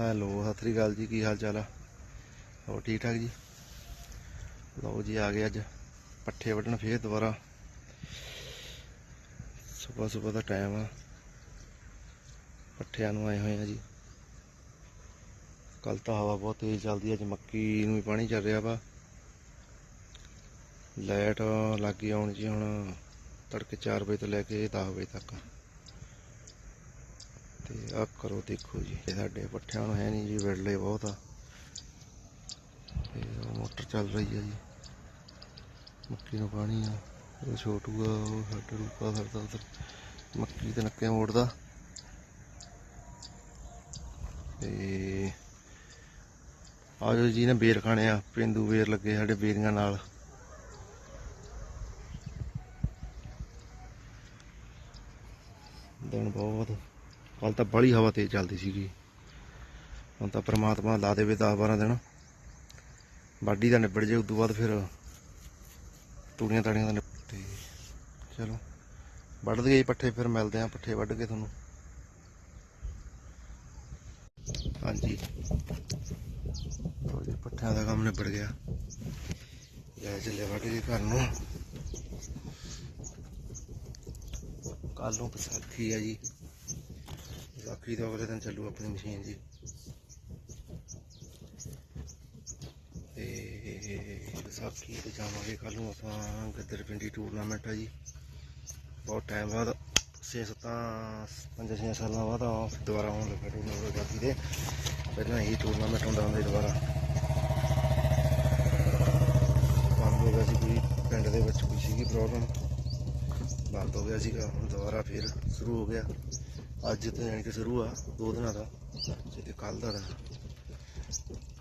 Hello, Sat Sri ਅਕਾਲ ਜੀ, ਕੀ ਹਾਲ ਚਾਲ ਆ? ਹੋਰ ਠੀਕ ਠਾਕ ਜੀ? ਲਓ ਜੀ, ਆ ਗਏ ਅੱਜ ਪੱਠੇ ਵੱਢਣ ਫੇਰ ਦੁਬਾਰਾ। ਸਵੇਰ ਸਵੇਰ ਦਾ ਟਾਈਮ ਆ। ਪੱਠਿਆਂ ਨੂੰ ਆਏ ਹੋਏ ਆ ਜੀ। ਕੱਲ ਤਾਂ ਹਵਾ ਬਹੁਤ ਤੇਜ਼ ਚੱਲਦੀ ਅੱਜ ਮੱਕੀ ਨੂੰ ਵੀ ਪਾਣੀ ਚੱਲ ਰਿਹਾ ਵਾ। ਲਾਈਟ ਲੱਗੀ ਆਉਣ ਜੀ, ਹੁਣ ਤੜਕੇ 4 ਵਜੇ ਤੋਂ ਲੈ ਕੇ 10 ਵਜੇ ਤੱਕ। ਤੇ ਆ ਕਰੋ ਦੇਖੋ ਜੀ। ਸਾਡੇ ਪੱਠਿਆਂ ਨੂੰ ਹੈ ਨਹੀਂ ਜੀ ਵਿੜਲੇ ਬਹੁਤ ਆ। ਤੇ ਮੋਟਰ ਚੱਲ ਰਹੀ ਆ ਜੀ। ਮੱਕੀ ਨੂੰ ਪਾਣੀ ਆ। ਉਹ ਛੋਟੂ ਉਹ ਸਾਡਾ ਰੂਪਾ ਫਿਰਦਾ ਉਧਰ। ਮੱਕੀ ਤੇ ਨੱਕੇ ਮੋੜਦਾ। ਤੇ ਆਜੋ ਜੀ ਨੇ ਬੇਰ ਖਾਣੇ ਆ। ਪਿੰਦੂ ਬੇਰ ਲੱਗੇ ਸਾਡੇ ਬੇਰੀਆਂ ਨਾਲ। ਦਿਨ ਬਹੁਤ ਕੱਲ ਤਾਂ ਬੜੀ ਹਵਾ ਤੇਜ਼ ਚੱਲਦੀ ਸੀਗੀ। ਹੁਣ ਤਾਂ ਪ੍ਰਮਾਤਮਾ ਲਾ ਦੇਵੇ 10 12 ਦਿਨ। ਬਾਡੀ ਦਾ ਨਿਬੜ ਜੇ ਉਸ ਤੋਂ ਬਾਅਦ ਫਿਰ ਤੂੜੀਆਂ ਤਾੜੀਆਂ ਦਾ ਤੇ ਚਲੋ। ਵੱਢ ਗਏ ਪੱਠੇ, ਫਿਰ ਮਿਲਦੇ ਆ ਪੱਠੇ ਵੱਢ ਕੇ ਤੁਹਾਨੂੰ। ਹਾਂਜੀ। ਲਓ ਜੀ, ਪੱਠਿਆਂ ਦਾ ਕੰਮ ਨਿਬੜ ਗਿਆ। ਲੈ ਚੱਲੇ ਵੱਢ ਕੇ ਘਰ ਨੂੰ। ਕੱਲ ਨੂੰ ਵਿਸਾਖੀ ਆ ਜੀ। ਵਿਸਾਖੀ ਤੋਂ ਅਗਲੇ ਦਿਨ ਚੱਲੂ ਆਪਣੀ ਮਸ਼ੀਨ ਜੀ। ਤੇ ਵਿਸਾਖੀ ਤੇ ਜਾਵਾਂਗੇ ਕੱਲ ਨੂੰ ਆਪਾਂ ਗੱਦਰ ਪਿੰਡੀ ਟੂਰਨਾਮੈਂਟ ਆ ਜੀ। ਬਹੁਤ ਟਾਈਮ ਬਾਅਦ, ਛੇ ਸੱਤਾਂ, ਪੰਜ ਛੇ ਸਾਲਾਂ ਬਾਅਦ ਦੁਬਾਰਾ ਹੋਣ ਲੱਗਾ ਟੂਰਨਾਮੈਂਟ ਜਾਤੀ ਦੇ। ਪਹਿਲਾਂ ਹੀ ਟੂਰਨਾਮੈਂਟ ਹੁੰਦਾ ਹੁੰਦਾ ਦੁਬਾਰਾ। ਬੰਦ ਹੋ ਗਿਆ ਸੀ ਕੋਈ, ਪਿੰਡ ਦੇ ਵਿੱਚ ਕੋਈ ਸੀਗੀ ਪ੍ਰੋਬਲਮ ਬੰਦ ਹੋ ਗਿਆ ਸੀਗਾ, ਹੁਣ ਦੁਬਾਰਾ ਫੇਰ ਸ਼ੁਰੂ ਹੋ ਗਿਆ। ਅੱਜ ਤੋਂ ਯਾਨੀ ਕਿ ਸ਼ੁਰੂ ਆ, ਦੋ ਦਿਨਾਂ ਦਾ ਤੇ ਕੱਲ ਦਾ ਦਿਨ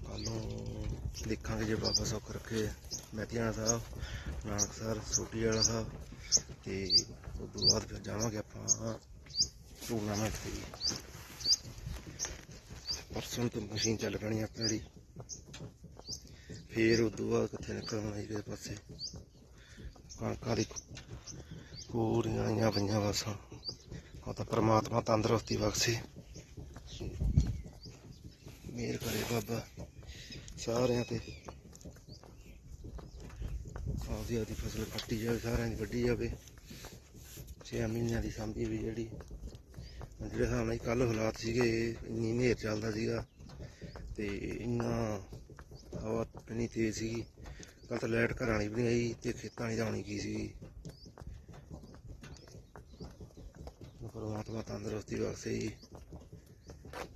ਕੱਲ ਨੂੰ ਦੇਖਾਂਗੇ ਜੇ ਬਾਬਾ ਸੁੱਖ ਰੱਖੇ ਮਹਿਤੀਆਣਾ ਸਾਹਿਬ, ਨਾਨਕ ਸਰ ਸੋਟੀ ਵਾਲਾ ਸਾਹਿਬ ਤੇ ਉਸ ਤੋਂ ਬਾਅਦ ਫਿਰ ਜਾਵਾਂਗੇ ਆਪਾਂ ਟੂਰਨਾਮੈਂਟ ਤੇ। ਪਰਸੋਂ ਤੋਂ ਮਸ਼ੀਨ ਚੱਲ ਪੈਣੀ ਆਪਣੀ ਜਿਹੜੀ। ਫੇਰ ਉਸ ਤੋਂ ਬਾਅਦ ਕਿੱਥੇ ਨਿਕਲਣਾ ਜੀ ਪਾਸੇ? ਕਣਕਾਂ ਦੀ ਪੂਰੀਆਂ ਆਈਆਂ ਪਈਆਂ ਬਸਾਂ। ਤਾਂ ਪ੍ਰਮਾਤਮਾ ਤੰਦਰੁਸਤੀ ਬਖਸ਼ੇ। ਮਿਹਰ ਕਰੇ ਬਾਬਾ, ਸਾਰਿਆਂ ਤੇ। ਆਪਦੀ ਆਪਦੀ ਫਸਲ ਕੱਟੀ ਜਾਵੇ, ਸਾਰਿਆਂ ਦੀ ਵੱਢੀ ਜਾਵੇ। ਛੇ ਮਹੀਨਿਆਂ ਦੀ ਸੰਭੀ ਵੀ ਜਿਹੜੀ। ਜਿਹੜੇ ਹਿਸਾਬ ਨਾਲ ਕੱਲ ਹਾਲਾਤ ਸੀਗੇ, ਇੰਨੀ ਹਨੇਰ ਚੱਲਦਾ ਸੀਗਾ ਤੇ ਇੰਨਾ ਹਵਾ ਇੰਨੀ ਤੇਜ਼ ਸੀਗੀ। ਕੱਲ ਤਾਂ ਲਾਈਟ ਘਰਾਂ ਵਾਲੀ ਵੀ ਨਹੀਂ ਆਈ ਤੇ ਖੇਤਾਂ ਵਾਲੀ ਤਾਂ ਆਉਣੀ ਕੀ ਸੀਗੀ। ਪਰਮਾਤਮਾ ਤੰਦਰੁਸਤੀ ਬਖਸ਼ੇ ਜੀ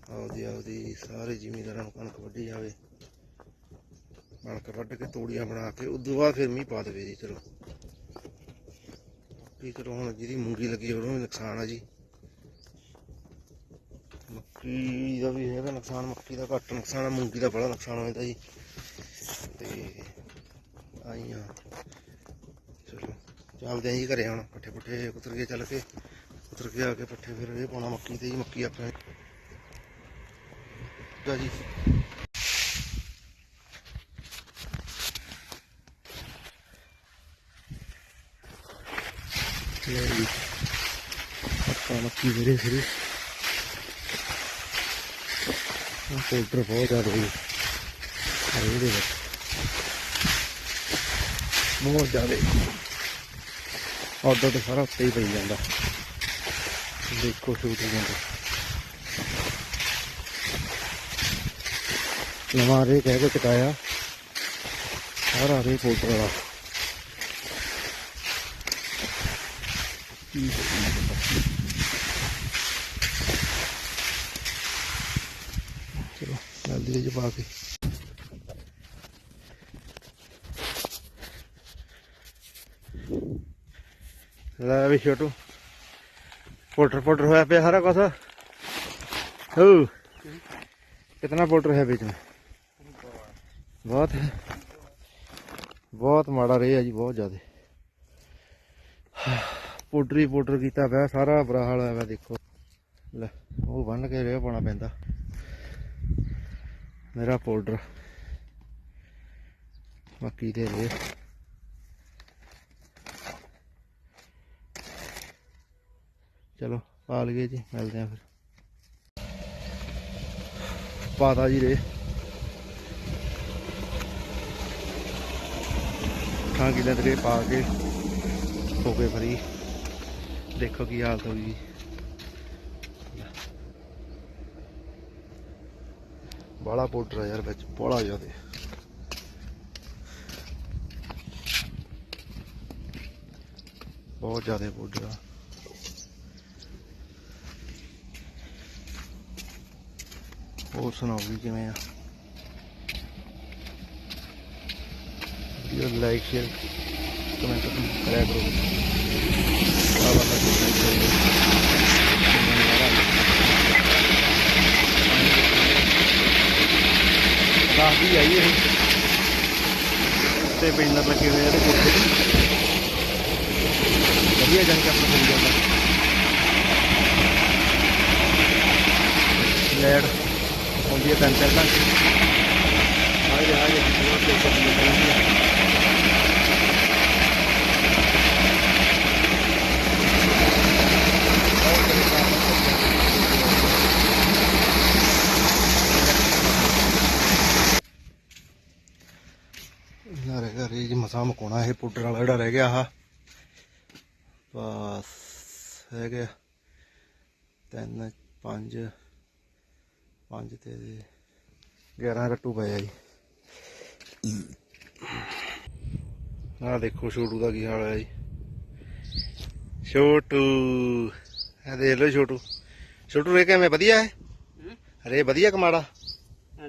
ਆਪਦੀ ਆਪਦੀ ਸਾਰੇ ਜ਼ਿਮੀਂਦਾਰਾਂ ਨੂੰ ਕਣਕ ਵੱਢੀ ਜਾਵੇ। ਕਣਕ ਵੱਢ ਕੇ ਤੋੜੀਆਂ ਬਣਾ ਕੇ ਉਦੋਂ ਬਾਅਦ ਫਿਰ ਮੀਂਹ ਪਾ ਦੇਵੇ ਜੀ, ਚਲੋ। ਕੀ ਕਰੋ ਹੁਣ ਜਿਹਦੀ ਮੂੰਗੀ ਲੱਗੀ ਉਹਨੂੰ ਵੀ ਨੁਕਸਾਨ ਆ ਜੀ। ਮੱਕੀ ਦਾ ਵੀ ਹੈਗਾ ਨੁਕਸਾਨ, ਮੱਕੀ ਦਾ ਘੱਟ ਨੁਕਸਾਨ ਆ, ਮੂੰਗੀ ਦਾ ਬੜਾ ਨੁਕਸਾਨ ਹੋ ਜਾਂਦਾ ਜੀ। ਤੇ ਆਈਆਂ। ਚਲੋ, ਚੱਲਦੇ ਆਂ ਜੀ ਘਰੇ ਹੁਣ, ਪੱਠੇ ਪੁੱਠੇ ਉਤਰ ਕੇ ਚੱਲ ਕੇ। ਉਤਰ ਕੇ ਆ ਕੇ ਪੱਠੇ ਫਿਰ ਇਹ ਪਾਉਣਾ ਮੱਕੀ ਤੇ ਜੀ, ਮੱਕੀ ਆਪਣੇ। ਜਾ ਜੀ। ਲੈ ਜੀ। ਆਪਾਂ ਮੱਕੀ ਵੀਰੇ ਫਿਰ। ਉਹ ਪੋਲਟਰ ਬਹੁਤ ਜ਼ਿਆਦਾ ਜੀ। ਅਰੇ ਇਹਦੇ ਵਿੱਚ। ਬਹੁਤ ਜ਼ਿਆਦਾ। ਆਰਡਰ ਤੇ ਸਾਰਾ ਉੱਤੇ ਹੀ ਪਈ ਜਾਂਦਾ। ਦੇਖੋ ਸ਼ੂਟ ਹੋ ਨਵਾਂ ਰੇ ਕਹਿ ਕੇ ਚਕਾਇਆ ਸਾਰਾ ਰੇ ਪੋਲਟਰ ਵਾਲਾ ਚਲੋ ਜਲਦੀ ਜੇ ਪਾ ਕੇ। ਲੈ ਵੀ ਛੋਟੂ। ਪੋਟਰ ਪੋਟਰ ਹੋਇਆ ਪਿਆ ਸਾਰਾ ਕੁਝ ਹੋ ਕਿਤਨਾ ਪੋਟਰ ਹੈ ਵਿੱਚ? ਵਿੱਚ ਬਹੁਤ ਹੈ। ਬਹੁਤ ਮਾੜਾ ਰਿਹਾ ਜੀ, ਬਹੁਤ ਜ਼ਿਆਦਾ। ਪੋਟਰੀ ਪੋਟਰ ਕੀਤਾ ਪਿਆ, ਸਾਰਾ ਬਰਾ ਹਾਲ ਹੋਇਆ ਦੇਖੋ। ਲੈ, ਉਹ ਬੰਨ ਕੇ ਰਿਹਾ ਪਾਣਾ ਪੈਂਦਾ। ਮੇਰਾ ਪਾਊਡਰ ਬਾਕੀ ਦੇ ਰਿਹਾ। ਚਲੋ, ਪਾ ਲਈਏ ਜੀ, ਮਿਲਦੇ ਆ ਫਿਰ। ਪਾਤਾ ਜੀ ਰੇ। ਠਾਂ ਕਿਲੇ ਤੇ ਪਾ ਕੇ ਹੋ ਗਏ ਫਰੀ। ਦੇਖੋ ਕੀ ਹਾਲਤ ਹੋਈ ਜੀ। ਬਾਲਾ ਪਾਊਡਰ ਆ ਯਾਰ ਵਿੱਚ ਬੜਾ ਜ਼ਿਆਦੇ। ਬਹੁਤ ਜ਼ਿਆਦਾ ਪਾਊਡਰ ਆ। ਹੋਰ ਸੁਣਾਓ ਵੀ ਕਿਵੇਂ ਆ? ਵੀਡੀਓ ਲਾਈਕ ਸ਼ੇਅਰ ਕਮੈਂਟ ਕਰਿਆ ਕਰੋ। ਆ ਵਾਲਾ ਦੱਸ ਦੀ ਆਈ ਇਹ। ਤੇ ਬੈਨਰ ਲੱਗੇ ਹੋਏ ਆ ਤੇ ਕੋਠੇ ਤੇ। ਵਧੀਆ ਜਾਣ ਕੇ ਆਪਣਾ ਚੱਲੀ ਜਾਂਦਾ ਲੈਟ ਆਉਂਦੀ ਹੈ ਤਿੰਨ ਚਾਰ ਘੰਟੇ ਆ ਜਾ ਆ ਜਾ ਬਹੁਤ ਦੇਖ ਸਕਦੇ ਨਾ ਰਹਿ ਗਿਆ ਜੀ ਮਸਾਂ ਮਕਾਉਣਾ ਇਹ ਪਾਊਡਰ ਵਾਲਾ ਜਿਹੜਾ ਰਹਿ ਗਿਆ ਆਹ। ਬਸ, ਰਹਿ ਗਿਆ। ਤਿੰਨ ਪੰਜ ਪੰਜ ਤੇ 11 ਰੱਟੂ ਪਏ ਆ ਜੀ। ਆਹ ਦੇਖੋ ਛੋਟੂ ਦਾ ਕੀ ਹਾਲ ਹੈ ਜੀ। ਛੋਟੂ ਇਹ ਦੇਖ ਲਓ ਛੋਟੂ। ਛੋਟੂ ਰੇ ਕਿਵੇਂ? ਵਧੀਆ ਹੈ? ਰੇ ਵਧੀਆ ਕਮਾੜਾ?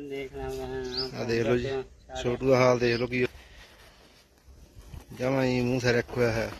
ਦੇਖ ਲਾਂਗਾ ਆ ਦੇਖ ਲਓ ਜੀ। ਛੋਟੂ ਦਾ ਹਾਲ ਦੇਖ ਲਓ ਕੀ ਜਮਾ ਹੀ ਮੂੰਹ ਸਿਰ ਰੱਖਿਆ ਹੈ